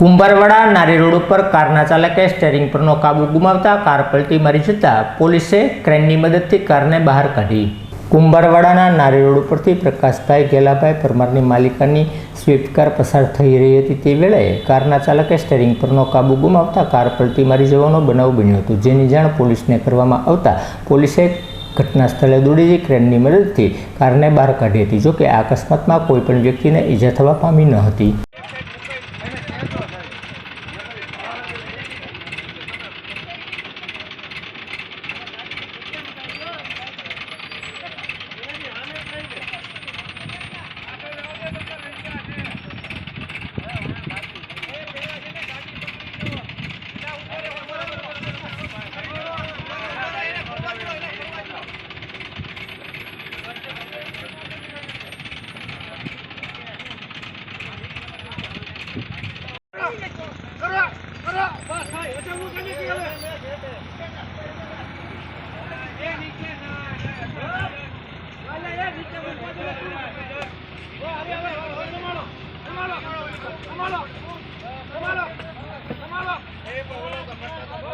કુંભારવાડા નારી રોડ ઉપર કારના ચાલકે સ્ટેરિંગ પરનો કાબુ ગુમાવતા કાર પલટી મારી જતા પોલીસે ક્રેનની મદદથી કારને બહાર કાઢી. કુંભારવાડાના નારી રોડ ઉપરથી પ્રકાશભાઈ ગેલાભાઈ પરમારની માલિકાની સ્વિફ્ટ કાર પસાર થઈ રહી હતી તે વેળાએ કારના ચાલકે સ્ટેરિંગ પરનો કાબુ ગુમાવતા કાર પલટી મારી જવાનો બનાવ બન્યો હતો. જેની જાણ પોલીસને કરવામાં આવતા પોલીસે ઘટના સ્થળે દોડી જઈ ક્રેનની મદદથી કારને બહાર કાઢી હતી, જોકે આ અકસ્માતમાં કોઈપણ વ્યક્તિને ઈજા થવા પામી ન હતી.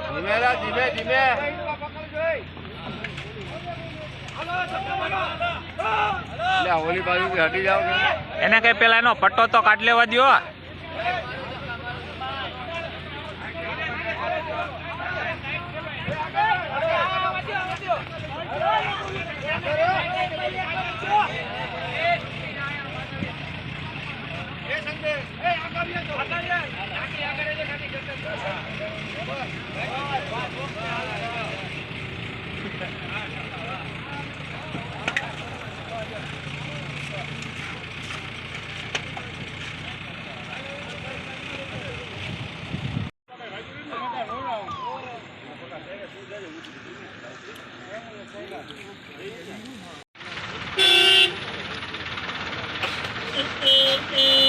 ધીમે રા ધીમે ધીમે. હોલી બાજુ હટી જાવ એને કઈ પેલા એનો પટ્ટો તો કાઢ લેવા દો Thank you.